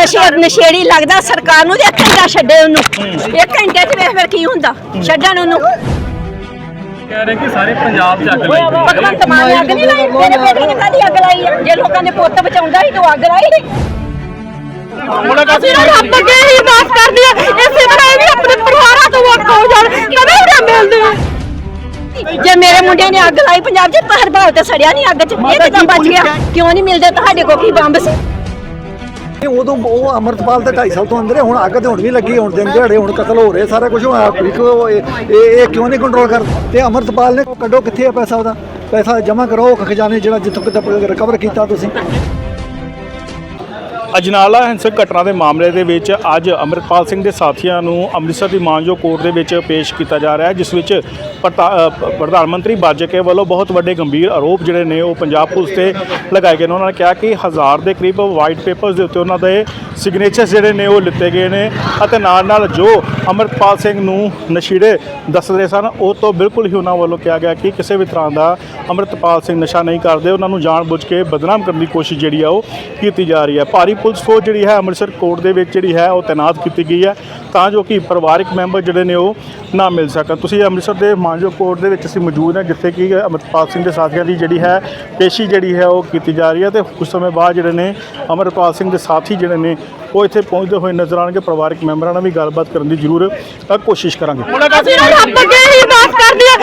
ਨਸ਼ੇ ਨਸ਼ੇੜੀ ਲੱਗਦਾ ਸਰਕਾਰ ਨੂੰ ਤੇ ਇੱਕ ਘੰਟਾ ਛੱਡੇ ਉਹਨੂੰ। ਇੱਕ ਘੰਟੇ ਚ ਵੇਖ ਫਿਰ ਕੀ ਹੁੰਦਾ ਛੱਡਣ ਉਹਨੂੰ। ਕਹਿ ਰਹੇ ਕਿ ਸਾਰੇ ਪੰਜਾਬ 'ਚ ਅੱਗ ਹੈ। ਭਗਵੰਤ ਮਾਨ ਨੇ ਅੱਗ ਨਹੀਂ ਲਾਈ ਮੇਰੇ ਬੇਟੇ ਨੇ ਕਾਹਦੀ ਅੱਗ ਲਾਈ ਆ? ਜੇ ਲੋਕਾਂ ਦੇ ਪੁੱਤ ਬਚਾਉਂਦਾ ਸੀ ਤੂੰ ਅੱਗ ਲਾਈ ਨਹੀਂ। ਅਸੀਂ ਰੱਬ ਅੱਗੇ ਹੀ ਅਰਦਾਸ ਕਰਦੇ ਆ ਇਸੇ ਤਰ੍ਹਾਂ ਇਹ ਵੀ ਆਪਣੇ ਪਰਿਵਾਰਾਂ ਤੋਂ ਵੱਖ ਹੋ ਜਾਣ। ਕਦੇ ਉਰੇ ਮਿਲਦੇ। ਆ ਜੇ ਮੇਰੇ ਮੁੰਡੇ ਨੇ ਅੱਗ ਲਾਈ ਪੰਜਾਬ 'ਚ ਤਾਂ ਹਰਬਾਲ ਤੇ ਸੜਿਆ ਨਹੀਂ ਅੱਗ 'ਚ। ਇਹ ਕਿਦਾਂ ਬਚ ਗਿਆ? ਕਿਉਂ ਨਹੀਂ ਮਿਲਦੇ? ਤੁਹਾਡੇ ਕੋਲ ਕੀ ਬੰਬ ਸੀ? ਇਹ ਉਦੋਂ ਉਹ ਅਮਰਤਪਾਲ ਤੇ 2.5 ਸਾਲ ਤੋਂ ਅੰਦਰ ਹੈ, ਹੁਣ ਅੱਗ ਤੇ ਹੁਣ ਵੀ ਲੱਗੀ, ਹੁਣ ਦਿਨ ਦਿਹਾੜੇ, ਹੁਣ ਕਤਲ ਹੋ ਰਹੇ, ਸਾਰਾ ਕੁਝ ਇਹ ਇਹ ਕਿਉਂ ਨਹੀਂ ਕੰਟਰੋਲ ਕਰ ਤੇ ਅਮਰਤਪਾਲ ਨੇ ਕੱਢੋ ਕਿੱਥੇ ਹੈ ਪੈਸਾ ਉਹਦਾ? ਪੈਸਾ ਜਮ੍ਹਾਂ ਕਰੋ, ਉਹ ਖਜ਼ਾਨੇ ਜਿਹੜਾ ਜਿੱਥੋਂ ਕਿਤੇ ਰਿਕਵਰ ਕੀਤਾ ਤੁਸੀਂ। ਅਜਨਾਲਾ ਹਿੰਸਕ ਘਟਨਾ ਦੇ ਮਾਮਲੇ ਦੇ ਵਿੱਚ ਅੱਜ ਅੰਮ੍ਰਿਤਪਾਲ ਸਿੰਘ ਦੇ ਸਾਥੀਆਂ ਨੂੰ ਅੰਮ੍ਰਿਤਸਰ ਦੀ ਮਾਨਜੋ ਕੋਰਟ ਦੇ ਵਿੱਚ ਪੇਸ਼ ਕੀਤਾ ਜਾ ਰਿਹਾ ਹੈ, ਜਿਸ ਵਿੱਚ ਪ੍ਰਧਾ- ਪ੍ਰਧਾਨ ਮੰਤਰੀ ਬਾਜਕੇ ਵੱਲੋਂ ਬਹੁਤ ਵੱਡੇ ਗੰਭੀਰ ਆਰੋਪ ਜਿਹੜੇ ਨੇ ਉਹ ਪੰਜਾਬ ਪੁਲਿਸ ਤੇ ਲਗਾਏ ਗਏ ਨੇ। ਉਹਨਾਂ ਨੇ ਕਿਹਾ ਕਿ ਹਜ਼ਾਰ ਦੇ ਕਰੀਬ ਵਾਈਟ ਪੇਪਰਸ ਦੇ ਉੱਤੇ ਉਹਨਾਂ ਦੇ ਸਿਗਨੇਚਰਸ ਜਿਹੜੇ ਨੇ ਉਹ ਲਿੱਤੇ ਗਏ ਨੇ ਅਤੇ ਨਾਲ ਨਾਲ ਜੋ ਅੰਮ੍ਰਿਤਪਾਲ ਸਿੰਘ ਨੂੰ ਨਸ਼ੀੜੇ ਦੱਸ ਰਹੇ ਸਨ, ਉਹ ਤੋਂ ਬਿਲਕੁਲ ਹੀ ਉਹਨਾਂ ਵੱਲੋਂ ਕਿਹਾ ਗਿਆ ਕਿ ਕਿਸੇ ਵੀ ਤਰ੍ਹਾਂ ਦਾ ਅੰਮ੍ਰਿਤਪਾਲ ਸਿੰਘ ਨਸ਼ਾ ਨਹੀਂ ਕਰਦੇ। ਉਹਨਾਂ ਨੂੰ ਜਾਣ ਬੁੱਝ ਕੇ ਬਦਨਾਮ ਕਰਨ ਦੀ ਕੋਸ਼ਿਸ਼ ਜਿਹੜੀ ਆ ਉਹ ਕੀਤੀ ਜਾ ਰਹੀ ਹੈ। ਭਾਰੀ ਪੁਲਿਸ ਫੋਰਸ ਜਿਹੜੀ ਹੈ ਅੰਮ੍ਰਿਤਸਰ ਕੋਰਟ ਦੇ ਵਿੱਚ ਜਿਹੜੀ ਹੈ ਉਹ ਤਾਇਨਾਤ ਕੀਤੀ ਗਈ ਹੈ ਤਾਂ ਜੋ ਕਿ ਪਰਿਵਾਰਕ ਮੈਂਬਰ ਜਿਹੜੇ ਨੇ ਉਹ ਨਾ ਮਿਲ ਸਕਣ। ਤੁਸੀਂ ਅੰਮ੍ਰਿਤਸਰ ਦੇ ਮਾਨਜੋ ਕੋਰਟ ਦੇ ਵਿੱਚ ਅਸੀਂ ਮੌਜੂਦ ਹਾਂ, ਜਿੱਥੇ ਕਿ ਅੰਮ੍ਰਿਤਪਾਲ ਸਿੰਘ ਦੇ ਸਾਥੀਆਂ ਦੀ ਜਿਹੜੀ ਹੈ ਪੇਸ਼ੀ ਜਿਹੜੀ ਹੈ ਉਹ ਕੀਤੀ ਜਾ ਰਹੀ ਹੈ ਤੇ ਉਸ ਸਮੇਂ ਬਾਅਦ ਜਿਹੜੇ ਨੇ ਅੰਮ੍ਰਿਤਪਾਲ ਸਿੰਘ ਦੇ ਸਾਥੀ ਜਿਹੜੇ ਨੇ ਉਹ ਇੱਥੇ ਪਹੁੰਚਦੇ ਹੋਏ ਨਜ਼ਰ ਆਉਣਗੇ। ਪਰਿਵਾਰਕ ਮੈਂਬਰਾਂ ਨਾਲ ਵੀ ਗੱਲਬਾਤ ਕਰਨ ਦੀ ਜ਼ਰੂਰ ਕੋਸ਼ਿਸ਼ ਕਰਾਂਗੇ। ਅਸੀਂ ਰੱਬ ਅੱਗੇ ਹੀ ਅਰਦਾਸ ਕਰਦੇ ਆ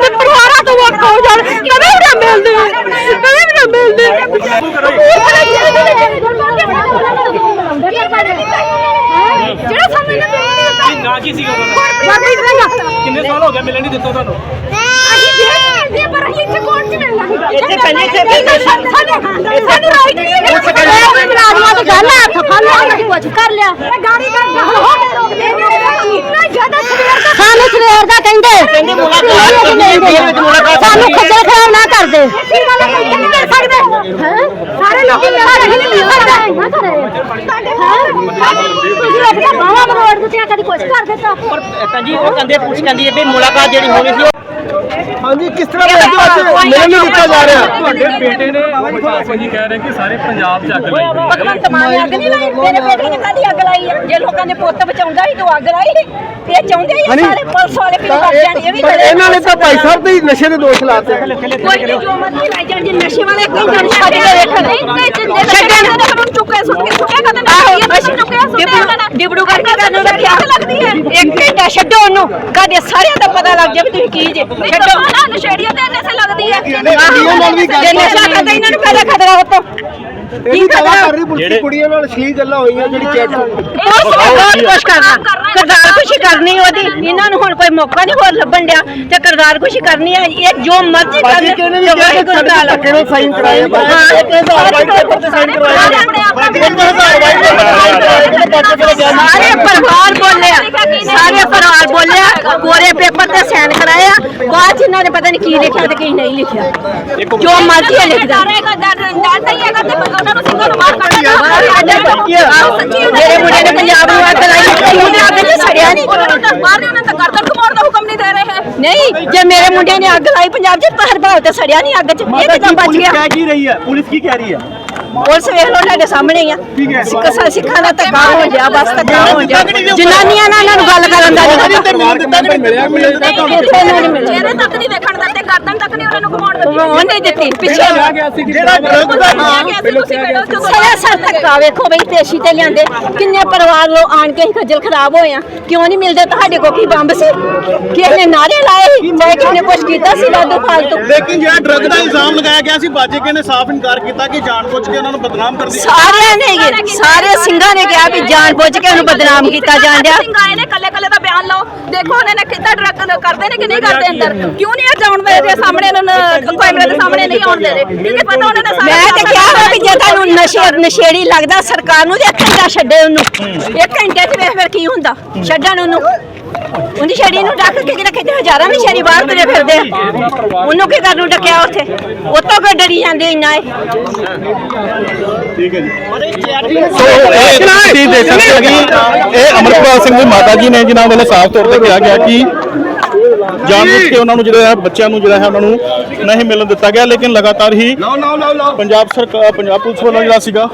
ਆਪਣੇ ਪਰਿਵਾਰਾਂ ਤੋਂ ਵੱਖ ਹੋ ਜਾਣ ਕਦੇ ਉਰੇ ਮਿਲਦੇ। ਆ ਕਦੇ ਵੀ ਨਾ ਮਿਲਦੇ। ਜਿਹੜਾ ਸਾਨੂੰ ਇਹਨਾਂ ਨੇ ਨਾ ਕੀ ਸੀਗਾ ਉਹਨਾਂ ਬਾਬੀ ਸਿੰਘ ਕਿੰਨੇ ਸਾਲ ਹੋ ਗਏ ਮਿਲਣ ਨਹੀਂ ਦਿੱਤਾ ਤੁਹਾਨੂੰ? ਅਸੀਂ ਜੇ ਜੇ ਪਰ ਅਸੀਂ ਇੱਥੇ ਕੋਰਟ ਚ ਮਿਲਣਾ ਸੀਗਾ ਇੱਥੇ ਪਹਿਲੇ ਇੱਥੇ ਸਾਨੂੰ ਸਾਨੂੰ ਰਾਈਟ ਨਹੀਂ ਹੈ ਉਸ ਕਹਿੰਦੇ ਮੁਲਾਜ਼ਮਾਂ ਦੀ ਗੱਲ ਹੈ ਹੱਥ ਫੜ ਲਿਆ ਅਸੀਂ ਕੁਝ ਕਰ ਲਿਆ। ਗਾੜੀ ਕਰ ਹੋ ਇੰਨਾ ਜ਼ਿਆਦਾ ਸਵੇਰ ਦਾ ਸਾਨੂੰ ਸਵੇਰ ਦਾ ਕਹਿੰਦੇ। ਕਹਿੰਦੇ ਮੁਲਾਕਾਤ ਸਾਨੂੰ ਖੱਜਲ ਖਰਾਬ ਨਾ ਕਰਦੇ ਕਰ? ਸਾਰੇ ਲੋਕ ਸਾਡੇ ਨਹੀਂ ਮਿਲ ਸਕਦੇ। ਸਾਡੇ ਤੁਸੀਂ ਆਪਣਾ ਬਾਵਾ ਮਰੋੜ ਦਿੱਤੇ ਕਦੀ ਕੁਝ ਕਰ ਦਿੱਤਾ। ਜੀ ਉਹ ਕਹਿੰਦੇ ਪੁੱਛ ਕਹਿੰਦੀ ਹੈ ਵੀ ਮੁਲਾਕਾਤ ਜਿਹੜੀ ਹੋਣੀ ਸੀ ਹਾਂਜੀ ਕਿਸ ਤਰ੍ਹਾਂ ਮਿਲਣ ਨਹੀਂ ਦਿੱਤਾ ਜਾ ਰਿਹਾ? ਤੁਹਾਡੇ ਬੇਟੇ ਨੇ ਸਿੰਘ ਜੀ ਕਹਿ ਰਹੇ ਕਿ ਸਾਰੇ ਪੰਜਾਬ 'ਚ ਅੱਗ ਲੱਗੀ ਹੋਈ ਹੈ। ਭਗਵੰਤ ਮਾਨ ਨੇ ਅੱਗ ਨਹੀਂ ਲਾਈ? ਮੇਰੇ ਬੇਟੇ ਨੇ ਕਾਹਦੀ ਅੱਗ ਲਾਈ ਆ ਜੇ ਲੋਕਾਂ ਦੇ ਪੁੱਤ ਬਚਾਉਂਦਾ ਸੀ ਤੂੰ ਅੱਗ ਲਾਈ। ਇਹ ਚਾਹੁੰਦੇ ਹੀ ਆ ਸਾਰੇ ਪੁਲਿਸ ਵਾਲੇ ਵੀ ਮਰ ਜਾਣ ਇਹ ਵੀ ਬੜੇ ਇਹਨਾਂ ਨੇ ਤਾਂ ਭਾਈ ਸਾਹਿਬ ਦੇ ਹੀ ਨਸ਼ੇ ਦੇ ਦੋਸ਼ ਲਾਤੇ ਕੋਈ ਨੀ ਜੋ ਮਰਜ਼ੀ ਲਾਈ ਜਾਣ ਜੇ ਨਸ਼ੇ ਵਾਲੇ ਕਈ ਜਣ। ਛੱਡ ਕੇ ਵੇਖਣ ਛੱਡਣ ਦੇ ਹੁਣ ਚੁੱਕੇ ਸੁੱਟ ਕੇ ਸੁੱਟੇ ਕਦੇ ਨਾ ਅਸੀਂ ਚੁੱਕਿਆ ਸੁੱਟਿਆ ਡਿਬੜੂ ਕਰਕੇ ਤੁਹਾਨੂੰ ਰੱਖਿਆ ਲੱਗਦੀ ਹੈ। ਇੱਕ ਘੰਟਾ ਛੱਡੋ ਉਹਨੂੰ। ਕਦੇ ਸਾਰਿਆਂ ਦਾ ਪਤਾ ਲੱਗ ਜਾਵੇ ਤੁਸੀਂ ਕੀ ਜੇ। ਛੱਡੋ। ਨਾ ਨਸ਼ੇੜੀਆਂ ਤੇ ਨਸ਼ੇ ਲੱਗਦੀ ਹੈ। ਜੇ ਨਸ਼ਾ ਕਰਦਾ ਇਹਨਾਂ ਨੂੰ ਪਹਿਲਾਂ ਖਤਰਾ ਹੋ ਤੋਂ ਇਹ ਵੀ ਦਾਵਾ ਕਰ ਰਹੀ ਪੁਲਿਸ ਦੀ ਕੁੜੀਆਂ ਨਾਲ ਛੀ ਗੱਲਾਂ ਹੋਈਆਂ ਜਿਹੜੀ ਚੈਟ ਬਹੁਤ ਕੁਛ ਕਰਨਾ ਕਰਦਾਰ ਕੁਛ ਕਰਨੀ ਉਹਦੀ। ਇਹਨਾਂ ਨੂੰ ਹੁਣ ਕੋਈ ਮੌਕਾ ਨਹੀਂ ਹੋਰ ਲੱਭਣ ਡਿਆ ਤੇ ਕਰਦਾਰ ਕੁਛ ਕਰਨੀ ਹੈ ਇਹ ਜੋ ਮਰਜ਼ੀ ਬਾਕੀ ਕਰਨ ਕਿਹਨੇ ਵੀ ਕਿਹਾ ਕਿ ਸਾਡੇ ਧੱਕੇ ਨਾਲ ਸਾਈਨ ਕਰਾਏ ਆ। ਬਾਕੀ ਇੱਕ ਹਜ਼ਾਰ ਵਾਈਟ ਪੇਪਰ ਤੇ ਸਾਈਨ ਕਰਵਾਏ ਆ। ਇੱਕ ਹਜ਼ਾਰ ਵਾਈਟ ਪੇਪਰ ਤੇ ਬਾਕੀ ਚਲੇ ਗਿਆ ਸਾਰੇ ਪਰਿਵਾਰ ਬੋਲਿਆ। ਸਾਰੇ ਪਰਿਵਾਰ ਬੋਲਿਆ। ਕੋਰੇ ਪੇਪਰ ਤੇ ਸਾਈਨ ਕਰਾਇਆ ਬਾਅਦ ਚ ਇਹਨਾਂ ਨੇ ਪਤਾ ਨਹੀਂ ਕੀ ਲਿਖਿਆ ਤੇ ਕੀ ਨਹੀਂ ਲਿਖਿਆ। ਜੋ ਮਰਜ਼ੀ ਹੈ ਲਿਖਦਾ ਮੇਰੇ ਮੁੰਡੇ ਨੇ ਪੰਜਾਬ ਨੂੰ ਅੱਗ ਲਾਈ ਉਹਨੇ ਅੱਗ ਨਹੀਂ। ਨਹੀਂ ਜੇ ਮੇਰੇ ਮੁੰਡੇ ਨੇ ਅੱਗ ਲਾਈ ਪੰਜਾਬ ਚ ਤਾਂ ਹਰਬਾਲ ਤੇ ਸੜਿਆ ਨਹੀਂ ਅੱਗ ਚ। ਇਹ ਕਿਦਾਂ ਬਚ ਗਿਆ? ਕਹਿ ਕੀ ਰਹੀ ਹੈ? ਪੁਲਿਸ ਕੀ ਕਹਿ ਰਹੀ ਹੈ? ਪੁਲਿਸ ਵੇਖ ਲੋ ਸਾਡੇ ਸਾਹਮਣੇ ਹੀ ਆ। ਸਿੱਖਾਂ ਸਿੱਖਾਂ ਦਾ ਧੱਕਾ ਹੋ ਗਿਆ ਬਸ ਧੱਕਾ ਹੋ ਗਿਆ। ਜਨਾਨੀਆਂ ਨਾਲ ਇਹਨਾਂ ਨੂੰ ਗੱਲ ਕਰਨ ਦਾ ਨਹੀਂ ਪਤਾ ਮਿਲਿਆ ਮਿਲਿਆ ਕਿੱਥੇ ਇਹਨਾਂ ਨੂੰ ਮਿਲਿਆ ਉਹਨੇ ਦਿੱਤੀ ਪਿੱਛੇ ਜਿਹੜਾ ਡਰਗ ਦਾ ਨਾਮ ਸਾਰਾ ਸਰ ਧੱਕਾ ਵੇਖੋ ਬਈ ਪੇਸ਼ੀ ਤੇ ਲਿਆਂਦੇ। ਕਿੰਨੇ ਪਰਿਵਾਰ ਲੋ ਆਣ ਕੇ ਹੀ ਖੱਜਲ ਖਰਾਬ ਹੋਏ ਆ। ਕਿਉਂ ਨਹੀਂ ਮਿਲਦੇ? ਤੁਹਾਡੇ ਕੋ ਕੀ ਬੰਬ ਸੀ? ਕਿਸੇ ਨੇ ਨਾਰੇ ਲਾਏ ਸੀ? ਚਾਹੇ ਕਿਸੇ ਨੇ ਕੁਛ ਕੀਤਾ ਸੀ ਵਾਧੂ ਫਾਲਤੂ? ਲੇਕਿਨ ਜਿਹੜਾ ਡਰਗ ਦਾ ਇਲਜ਼ਾਮ ਲਗਾਇਆ ਗਿਆ ਸੀ ਬਾਜੇਕੇ ਨੇ ਸਾਫ਼ ਇਨਕਾਰ ਕੀਤਾ ਕਿ ਜਾਣਬੁੱਝ ਕੇ ਉਹਨਾਂ ਨੂੰ ਬਦਨਾਮ ਕਰਦੀ ਸਾਰਿਆਂ ਨੇ ਹੀ- ਸਾਰੇ ਸਿੰਘਾਂ ਨੇ ਕਿਹਾ ਵੀ ਜਾਣ ਬੁੱਝ ਕੇ ਉਹਨੂੰ ਬਦਨਾਮ ਕੀਤਾ ਜਾਣ ਡਿਆ ਸਿੰਘ ਨੇ ਕੱਲੇ ਕੱਲੇ ਦਾ ਬਿਆਨ ਲਓ। ਦੇਖੋ ਉਹਨਾਂ ਨੇ ਕਿੱਦਾਂ ਡਰੱਗ ਕਰਦੇ ਨੇ ਕਿ ਨਹੀਂ ਕਰਦੇ ਅੰਦਰ? ਕਿਉਂ ਨਹੀਂ ਇਹ ਜਾਣ ਦੇ ਰਹੇ ਸਾਹਮਣੇ ਉਹਨਾਂ ਨੂੰ ਕੈਮਰੇ ਦੇ ਸਾਹਮਣੇ ਨਹੀਂ ਆਉਣ ਦੇ ਰਹੇ। ਕਿਉਂਕਿ ਪਤਾ ਉਹਨਾਂ ਨੇ ਸਾਰਾ ਮੈਂ ਤੇ ਕਿਹਾ ਵਾ ਵੀ ਜੇ ਤੁਹਾਨੂੰ ਨਸ਼ੇ ਨਸ਼ੇੜੀ ਲੱਗਦਾ ਸਰਕਾਰ ਨੂੰ ਤੇ ਇੱਕ ਘੰਟਾ ਛੱਡੇ ਉਹਨੂੰ। ਇੱਕ ਘੰਟੇ ਚ ਵੇਖ ਫਿਰ ਕੀ ਹੁੰਦਾ? ਛੱਡਣ ਉਹਨੂੰ। ਉਹਦੀ ਛੜੀ ਨੂੰ ਡੱਕ ਕੇ ਕਿਹੜਾ ਕਿਤੇ ਹਜ਼ਾਰਾਂ ਦੀ ਛੜੀ ਬਾਹਰ ਤੁਰੇ ਫਿਰਦੇ ਆ। ਉਹਨੂੰ ਕੀ ਕਰਨ ਨੂੰ ਡੱਕਿਆ ਉੱਥੇ? ਉਤੋਂ ਕਿਉਂ ਡਰੀ ਜਾਂਦੇ ਇੰਨਾ ਇਹ। ਸੋ ਇਹ ਤੁਸੀਂ ਦੇਖ ਸਕਦੇ ਹੋ ਕਿ ਇਹ ਅਮਰਪਾਲ ਸਿੰਘ ਦੀ ਮਾਤਾ ਜੀ ਨੇ ਜਿਨ੍ਹਾਂ ਵੱਲੋਂ ਸਾਫ਼ ਤੌਰ ਤੇ ਕਿਹਾ ਗਿਆ ਕਿ ਜਾਣਬੁੱਝ ਕੇ ਉਹਨਾਂ ਨੂੰ ਜਿਹੜਾ ਹੈ ਬੱਚਿਆਂ ਨੂੰ ਜਿਹੜਾ ਹੈ ਉਹਨਾਂ ਨੂੰ ਨਹੀਂ ਮਿਲਣ ਦਿੱਤਾ ਗਿਆ ਲੇਕਿਨ ਲਗਾਤਾਰ ਹੀ ਪੰਜਾਬ ਸਰਕਾਰ ਪੰਜਾਬ ਪੁਲਿਸ ਵੱਲੋਂ ਜਿਹੜਾ ਸੀਗਾ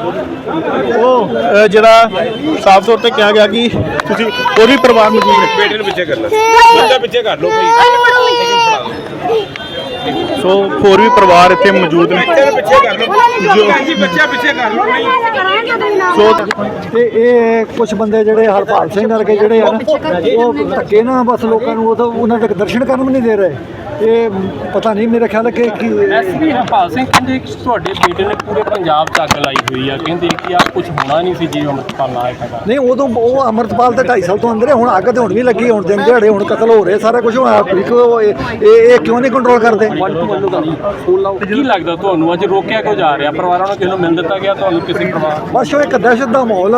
ਉਹ ਅ, ਜਿਹੜਾ ਸਾਫ਼ ਤੌਰ ਤੇ ਕਿਹਾ ਗਿਆ ਕਿ ਤੁਸੀਂ ਹੋਰ ਵੀ ਪਰਿਵਾਰ ਮੌਜੂਦ ਨੇ ਬੱਚਾ ਪਿੱਛੇ ਕਰ ਲਓ ਸੋ ਹੋਰ ਵੀ ਪਰਿਵਾਰ ਇੱਥੇ ਮੌਜੂਦ ਨੇ। ਜੋ ਸੋ ਤੇ ਇਹ ਕੁਝ ਬੰਦੇ ਜਿਹੜੇ ਹਰਪਾਲ ਸਿੰਘ ਵਰਗੇ ਜਿਹੜੇ ਆ ਨਾ ਉਹ ਧੱਕੇ ਨਾ ਬਸ ਲੋਕਾਂ ਨੂੰ ਉਹ ਤਾਂ ਉਹਨਾਂ ਤੱਕ ਦਰਸ਼ਨ ਕਰਨ ਵੀ ਨਹੀਂ ਦੇ ਰਹੇ। ਇਹ ਪਤਾ ਨਹੀਂ ਮੇਰੇ ਖਿਆਲ ਕਿ ਕਿ ਐਸਪੀ ਹਰਪਾਲ ਸਿੰਘ ਕਹਿੰਦੇ ਕਿ ਤੁਹਾਡੇ ਬੇਟੇ ਨੇ ਪੂਰੇ ਪੰਜਾਬ 'ਚ ਅੱਗ ਲਾਈ ਹੋਈ ਆ। ਕਹਿੰਦੇ ਕਿ ਆ ਕੁਝ ਹੋਣਾ ਨਹੀਂ ਸੀ ਜੇ ਅੰਮ੍ਰਿਤਪਾਲ ਨਾ ਆਇਆ ਹੈਗਾ ਨਹੀਂ ਉਦੋਂ ਉਹ ਅਮਰਤਪਾਲ ਤੇ 2.5 ਸਾਲ ਤੋਂ ਅੰਦਰ ਹੈ ਹੁਣ ਅੱਗ ਤੇ ਹੁਣ ਵੀ ਲੱਗੀ ਹੁਣ ਦਿਨ ਦਿਹਾੜੇ ਹੁਣ ਕਤਲ ਹੋ ਰਹੇ ਸਾਰਾ ਕੁਝ ਹੋਇਆ ਇਹ ਇਹ ਕਿਉਂ ਨਹੀਂ ਕੰਟਰੋਲ ਕਰਦੇ? ਕੀ ਲੱਗਦਾ ਤੁਹਾਨੂੰ? ਅੱਜ ਰੋਕਿਆ ਕਿਉਂ ਜਾ ਰਿਹਾ? ਪਰਿਵਾਰਾਂ ਨੂੰ ਕਿਸੇ ਨੂੰ ਮਿਲ ਦਿੱਤਾ ਗਿਆ ਤੁਹਾਨੂੰ ਕਿਸੇ ਪਰਿਵਾਰ ਬਸ ਉਹ ਇੱਕ ਦਹਿਸ਼ਤ ਦਾ ਮਾਹੌਲ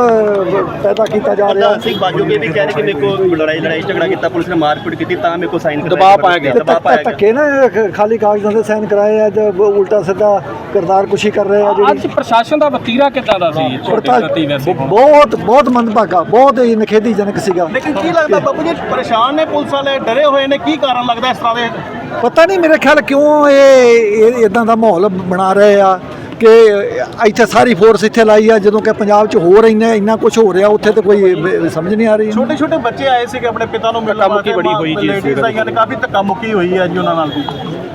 ਪੈਦਾ ਕੀਤਾ ਜਾ ਰਿਹਾ। ਸਿੰਘ ਬਾਜੋਗੇ ਵੀ ਕਹਿ ਰਹੇ ਕਿ ਮੇਰੇ ਕੋਲ ਲੜਾਈ ਲੜਾਈ ਝਗੜਾ ਕੀਤਾ ਪੁਲਿਸ ਨੇ ਮਾਰਪੀਟ ਕੀਤੀ ਤਾਂ ਮੇਰੇ ਕੋਲ ਸਾਈਨ ਦਬਾਅ ਪਾਇਆ ਗਿਆ। ਧੱਕੇ ਨਾ ਖਾਲੀ ਕਾਗਜ਼ਾਂ ਦੇ ਸਾਈਨ ਕਰਾਏ ਆ ਤੇ ਉਲਟਾ ਸਿੱਧਾ ਕਰਤਾਰ ਕੁਸ਼ੀ ਕਰ ਰਹੇ ਆ ਜਿਹੜੀ ਅੱਜ ਪ੍ਰਸ਼ਾਸਨ ਦਾ ਵਤੀਰਾ ਕਿੱਦਾਂ ਦਾ ਸੀ? ਤੁਹਾਡੇ ਪ੍ਰਤੀ ਵੈਸੇ? ਹੁਣ? ਬਹੁਤ ਬਹੁਤ ਮੰਦਭਾਗਾ ਬਹੁਤ ਹੀ ਨਖੇਦੀਜਨਕ ਸੀਗਾ। ਲੇਕਿਨ ਕੀ ਲੱਗਦਾ ਬਾਬੂ ਜੀ ਪਰੇਸ਼ਾਨ ਨੇ ਪੁਲਿਸ ਵਾਲੇ ਡਰੇ ਹੋਏ ਨੇ ਕੀ ਕਾਰਨ ਲੱਗਦਾ ਇਸ ਤਰ੍ਹਾਂ ਦੇ? ਪਤਾ ਨਹੀਂ ਮੇਰੇ ਖਿਆਲ ਕਿਉਂ ਇਹ ਇਦਾਂ ਦਾ ਮਾਹੌਲ ਬਣਾ ਰਹੇ ਆ। ਕਿ ਇੱਥੇ ਸਾਰੀ ਫੋਰਸ ਇੱਥੇ ਲਾਈ ਆ ਜਦੋਂ ਕਿ ਪੰਜਾਬ 'ਚ ਹੋਰ ਇੰਨਾ ਇੰਨਾ ਕੁਝ ਹੋ ਰਿਹਾ ਉੱਥੇ ਤੇ ਕੋਈ ਬ- ਸਮਝ ਨਹੀਂ ਆ ਰਹੀ। ਛੋਟੇ ਛੋਟੇ ਬੱਚੇ ਆਏ ਸੀਗੇ ਆਪਣੇ ਪਿਤਾ ਨੂੰ ਮਿਲਣ ਵਾਸਤੇ ਬੜੀ ਹੋਈ ਜੀ ਲੇਡੀਜ਼ ਆਈਆਂ ਨੇ ਕਾਫੀ ਧੱਕਾ ਮੁੱਕੀ ਹੋਈ ਹੈ ਜੀ ਉਹਨਾਂ ਨਾਲ ਵੀ।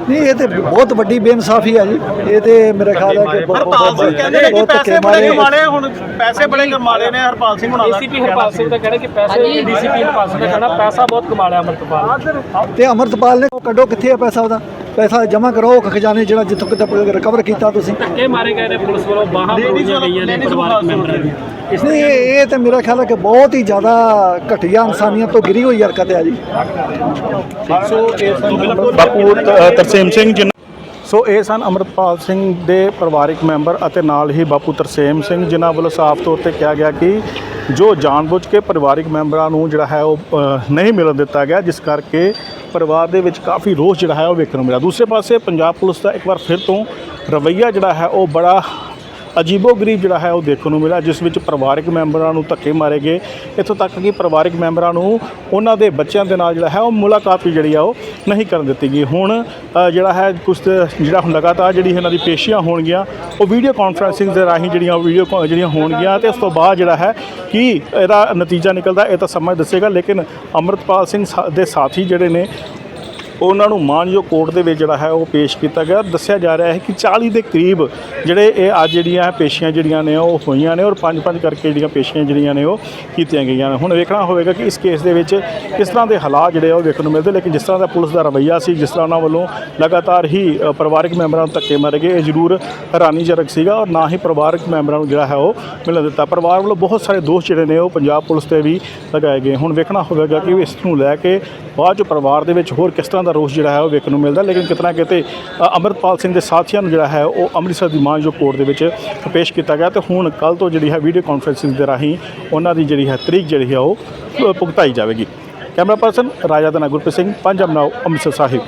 ਨਹੀਂ ਇਹ ਤੇ ਬਹੁਤ ਵੱਡੀ ਬੇਇਨਸਾਫੀ ਆ ਜੀ। ਇਹ ਤੇ ਮੇਰੇ ਖਿਆਲ ਹੈ ਕਿ ਹਰਪਾਲ ਸਿੰਘ ਕਹਿੰਦੇ ਨੇ ਕਿ ਬਹੁਤ ਪੈਸੇ ਬੜੇ ਮਾਰੇ। ਕਮਾਲੇ ਹੁਣ ਪੈਸੇ ਬੜੇ ਕਮਾਲੇ ਨੇ ਹਰਪਾਲ ਸਿੰਘ ਹੁਣਾਂ ਦਾ। ਡੀਸੀਪੀ ਹਰਪਾਲ ਸਿੰਘ ਦਾ ਕਹਿਣਾ ਕਿ ਪੈਸੇ ਡੀਸੀਪੀ ਹਰਪਾਲ ਸਿੰਘ ਦਾ ਕਹਿਣਾ ਪੈਸਾ ਬਹੁਤ ਕਮਾ ਲਿਆ ਅੰਮ੍ਰਿਤਪਾਲ ਤੇ ਅਮਰਤਪਾਲ ਨੇ ਉਹ ਕੱਢੋ ਕਿੱਥੇ ਆ ਪੈਸਾ ਉਹਦਾ? ਪੈਸਾ ਜਮ੍ਹਾਂ ਕਰੋ ਉਹ ਖਜ਼ਾਨੇ ਜਿਹੜਾ ਜਿੱਥੋਂ ਕਿਤੇ ਰਿਕਵਰ ਕੀਤਾ ਤੁਸੀਂ। ਧੱਕੇ ਮਾਰੇ ਗਏ ਨੇ ਪੁਲਿਸ ਵੱਲੋਂ ਬਾਹਾਂ ਮਰੋੜੀਆਂ ਗਈਆਂ ਨੇ ਪਰਿਵਾਰਕ ਮੈਂਬਰਾਂ ਦੀਆਂ ਨਹੀਂ ਇਹ ਇਹ ਤੇ ਮੇਰਾ ਖਿਆਲ ਹੈ ਕਿ ਬਹੁਤ ਹੀ ਜ਼ਿਆਦਾ ਘਟੀਆ ਇਨਸਾਨੀਅਤ ਤੋਂ ਗਿਰੀ ਹੋਈ ਹਰਕਤ ਹੈ ਜੀ। ਬਾਪੂ ਤ- ਤਰਸੇਮ ਸਿੰਘ ਸੋ ਇਹ ਸਨ ਅਮਰਪਾਲ ਸਿੰਘ ਦੇ ਪਰਿਵਾਰਿਕ ਮੈਂਬਰ ਅਤੇ ਨਾਲ ਹੀ ਬਾਪੂ ਤਰਸੇਮ ਸਿੰਘ, ਜਿਨ੍ਹਾਂ ਵੱਲੋਂ ਸਾਫ਼ ਤੌਰ ਤੇ ਕਿਹਾ ਗਿਆ ਕਿ ਜੋ ਜਾਣਬੁੱਝ ਕੇ ਪਰਿਵਾਰਿਕ ਮੈਂਬਰਾਂ ਨੂੰ ਜਿਹੜਾ ਹੈ ਉਹ ਨਹੀਂ ਮਿਲਣ ਦਿੱਤਾ ਗਿਆ, ਜਿਸ ਕਰਕੇ ਪਰਿਵਾਰ ਦੇ ਵਿੱਚ ਕਾਫੀ ਰੋਸ ਜਿਹੜਾ ਹੈ ਉਹ ਵੇਖਣ ਨੂੰ ਮਿਲਿਆ। ਦੂਸਰੇ ਪਾਸੇ ਪੰਜਾਬ ਪੁਲਿਸ ਦਾ ਇੱਕ ਵਾਰ ਫਿਰ ਤੋਂ ਰਵੱਈਆ ਜਿਹੜਾ ਹੈ ਉਹ ਬੜਾ ਅਜੀਬੋ-ਗਰੀਬ ਜਿਹੜਾ ਹੈ ਉਹ ਦੇਖਣ ਨੂੰ ਮਿਲਿਆ, ਜਿਸ ਵਿੱਚ ਪਰਿਵਾਰਕ ਮੈਂਬਰਾਂ ਨੂੰ ਧੱਕੇ ਮਾਰੇ ਗਏ। ਇੱਥੋਂ ਤੱਕ ਕਿ ਪਰਿਵਾਰਕ ਮੈਂਬਰਾਂ ਨੂੰ ਉਹਨਾਂ ਦੇ ਬੱਚਿਆਂ ਦੇ ਨਾਲ ਜਿਹੜਾ ਹੈ ਉਹ ਮੁਲਾਕਾਤ ਵੀ ਜਿਹੜੀ ਆ ਉਹ ਨਹੀਂ ਕਰਨ ਦਿੱਤੀ ਗਈ। ਹੁਣ ਜਿਹੜਾ ਹੈ ਕੁਝ ਜਿਹੜਾ ਹੁਣ ਲਗਾਤਾਰ ਜਿਹੜੀ ਇਹਨਾਂ ਦੀ ਪੇਸ਼ੀਆਂ ਹੋਣਗੀਆਂ, ਉਹ ਵੀਡੀਓ ਕਾਨਫਰੈਂਸਿੰਗ ਦੇ ਰਾਹੀਂ ਜਿਹੜੀਆਂ ਵੀਡੀਓ ਜਿਹੜੀਆਂ ਹੋਣਗੀਆਂ ਤੇ ਉਸ ਤੋਂ ਬਾਅਦ ਜਿਹੜਾ ਹੈ ਕਿ ਇਹਦਾ ਨਤੀਜਾ ਨਿਕਲਦਾ, ਇਹ ਤਾਂ ਸਮਾਂ ਦੱਸੇਗਾ, ਲੇਕਿਨ ਅਮਰਤਪਾਲ ਸਿੰਘ ਸਾ- ਦੇ ਸਾਥੀ ਜਿਹੜੇ ਨੇ ਉਹਨਾਂ ਨੂੰ ਮਾਨਯੋਗ ਕੋਰਟ ਦੇ ਵਿੱਚ ਜਿਹੜਾ ਹੈ ਉਹ ਪੇਸ਼ ਕੀਤਾ ਗਿਆ। ਦੱਸਿਆ ਜਾ ਰਿਹਾ ਹੈ ਕਿ 40 ਦੇ ਕਰੀਬ ਜਿਹੜੇ ਇਹ ਅੱਜ ਜਿਹੜੀਆਂ ਪੇਸ਼ੀਆਂ ਜਿਹੜੀਆਂ ਨੇ ਉਹ ਹੋਈਆਂ ਨੇ ਔਰ ਪੰਜ ਪੰਜ ਕਰਕੇ ਜਿਹੜੀਆਂ ਪੇਸ਼ੀਆਂ ਜਿਹੜੀਆਂ ਨੇ ਉਹ ਕੀਤੀਆਂ ਗਈਆਂ ਨੇ। ਹੁਣ ਵੇਖਣਾ ਹੋਵੇਗਾ ਕਿ ਇਸ ਕੇਸ ਦੇ ਵਿੱਚ ਕਿਸ ਤਰ੍ਹਾਂ ਦੇ ਹਾਲਾਤ ਜਿਹੜੇ ਆ ਉਹ ਵੇਖਣ ਨੂੰ ਮਿਲਦੇ ਲੇਕਿਨ ਜਿਸ ਤਰ੍ਹਾਂ ਦਾ ਪੁਲਿਸ ਦਾ ਰਵੱਈਆ ਸੀ, ਜਿਸ ਤਰ੍ਹਾਂ ਉਹਨਾਂ ਵੱਲੋਂ ਲਗਾਤਾਰ ਹੀ ਪਰਿਵਾਰਕ ਮੈਂਬਰਾਂ ਨੂੰ ਧੱਕੇ ਮਾਰੇ ਗਏ, ਇਹ ਜ਼ਰੂਰ ਹੈਰਾਨੀਜਨਕ ਸੀਗਾ ਔਰ ਨਾ ਹੀ ਪਰਿਵਾਰਕ ਮੈਂਬਰਾਂ ਨੂੰ ਜਿਹੜਾ ਹੈ ਉਹ ਮਿਲਣ ਦਿੱਤਾ। ਪਰਿਵਾਰ ਵੱਲੋਂ ਬਹੁਤ ਸਾਰੇ ਦੋਸ਼ ਜਿਹੜੇ ਨੇ ਉਹ ਪੰਜਾਬ ਪੁਲਿਸ ਤੇ ਵੀ ਲਗਾਏ ਗਏ। ਹੁਣ ਵੇਖਣਾ ਹੋਵੇਗਾ ਕਿ ਇਸ ਨੂੰ ਲੈ ਕੇ ਬਾਅਦ ਚ ਪਰਿਵਾਰ ਦੇ ਵਿੱਚ ਹੋਰ ਕਿਸ ਤਰ੍ਹਾਂ ਦਾ ਰੋਸ ਜਿਹੜਾ ਹੈ ਉਹ ਵੇਖਣ ਨੂੰ ਮਿਲਦਾ। ਲੇਕਿਨ ਕਿਤਨਾ ਕਿਤੇ ਅ, ਅੰਮ੍ਰਿਤਪਾਲ ਸਿੰਘ ਦੇ ਸਾਥੀਆਂ ਨੂੰ ਜਿਹੜਾ ਹੈ ਉਹ ਅੰਮ੍ਰਿਤਸਰ ਦੀ ਮਾਨਯੋਗ ਕੋਰਟ ਦੇ ਵਿੱਚ ਪੇਸ਼ ਕੀਤਾ ਗਿਆ। ਤੇ ਹੁਣ ਕੱਲ ਤੋਂ ਜਿਹੜੀ ਹੈ ਵੀਡੀਓ ਕਾਨਫਰੈਂਸਿੰਗ ਦੇ ਰਾਹੀਂ ਉਹਨਾਂ ਦੀ ਜਿਹੜੀ ਹੈ ਤਰੀਕ ਜਿਹੜੀ ਹੈ ਉਹ ਭੁਗਤਾਈ ਜਾਵੇਗੀ। ਕੈਮਰਾ ਪਰਸਨ ਰਾਜਾ ਦਨਾ ਗੁਰਪ੍ਰੀਤ ਸਿੰਘ ਪੰਜਾਬ ਨਾਓ ਅੰਮ੍ਰਿਤਸਰ ਸਾਹਿਬ।